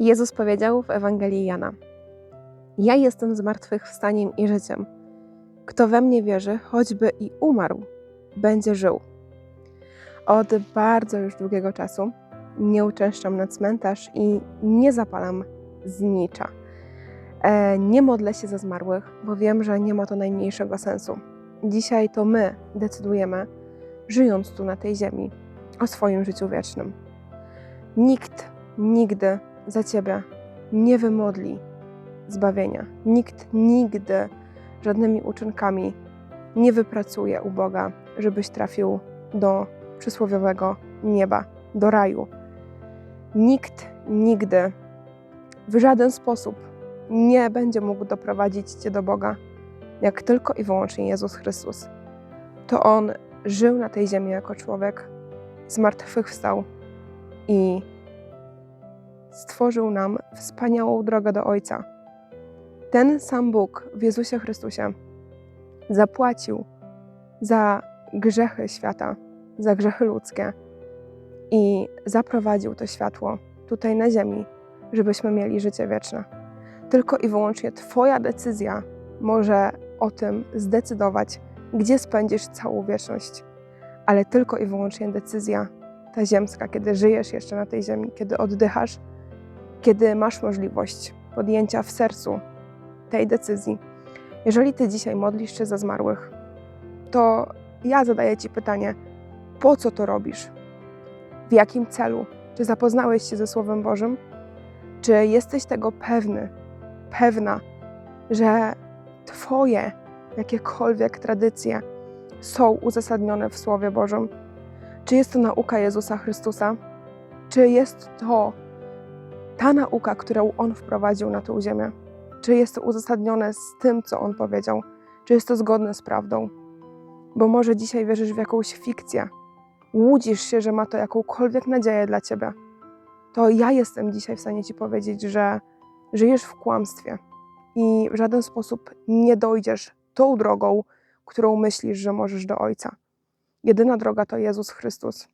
Jezus powiedział w Ewangelii Jana: Ja jestem zmartwychwstaniem i życiem. Kto we mnie wierzy, choćby i umarł, będzie żył. Od bardzo już długiego czasu nie uczęszczam na cmentarz i nie zapalam znicza. E, nie modlę się za zmarłych, bo wiem, że nie ma to najmniejszego sensu. Dzisiaj to my decydujemy, żyjąc tu na tej ziemi, o swoim życiu wiecznym. Nikt nigdy za ciebie nie wymodli zbawienia. Nikt nigdy żadnymi uczynkami nie wypracuje u Boga, żebyś trafił do przysłowiowego nieba, do raju. Nikt nigdy w żaden sposób nie będzie mógł doprowadzić cię do Boga, jak tylko i wyłącznie Jezus Chrystus. To On żył na tej ziemi jako człowiek, zmartwychwstał i stworzył nam wspaniałą drogę do Ojca. Ten sam Bóg w Jezusie Chrystusie zapłacił za grzechy świata, za grzechy ludzkie i zaprowadził to światło tutaj na ziemi, żebyśmy mieli życie wieczne. Tylko i wyłącznie Twoja decyzja może o tym zdecydować, gdzie spędzisz całą wieczność, ale tylko i wyłącznie decyzja ta ziemska, kiedy żyjesz jeszcze na tej ziemi, kiedy oddychasz, kiedy masz możliwość podjęcia w sercu tej decyzji. Jeżeli Ty dzisiaj modlisz się za zmarłych, to ja zadaję Ci pytanie, po co to robisz? W jakim celu? Czy zapoznałeś się ze Słowem Bożym? Czy jesteś tego pewny, pewna, że Twoje jakiekolwiek tradycje są uzasadnione w Słowie Bożym? Czy jest to nauka Jezusa Chrystusa? Czy jest to ta nauka, którą On wprowadził na tę ziemię? Czy jest to uzasadnione z tym, co On powiedział? Czy jest to zgodne z prawdą? Bo może dzisiaj wierzysz w jakąś fikcję, łudzisz się, że ma to jakąkolwiek nadzieję dla Ciebie. To ja jestem dzisiaj w stanie Ci powiedzieć, że żyjesz w kłamstwie i w żaden sposób nie dojdziesz tą drogą, którą myślisz, że możesz do Ojca. Jedyna droga to Jezus Chrystus.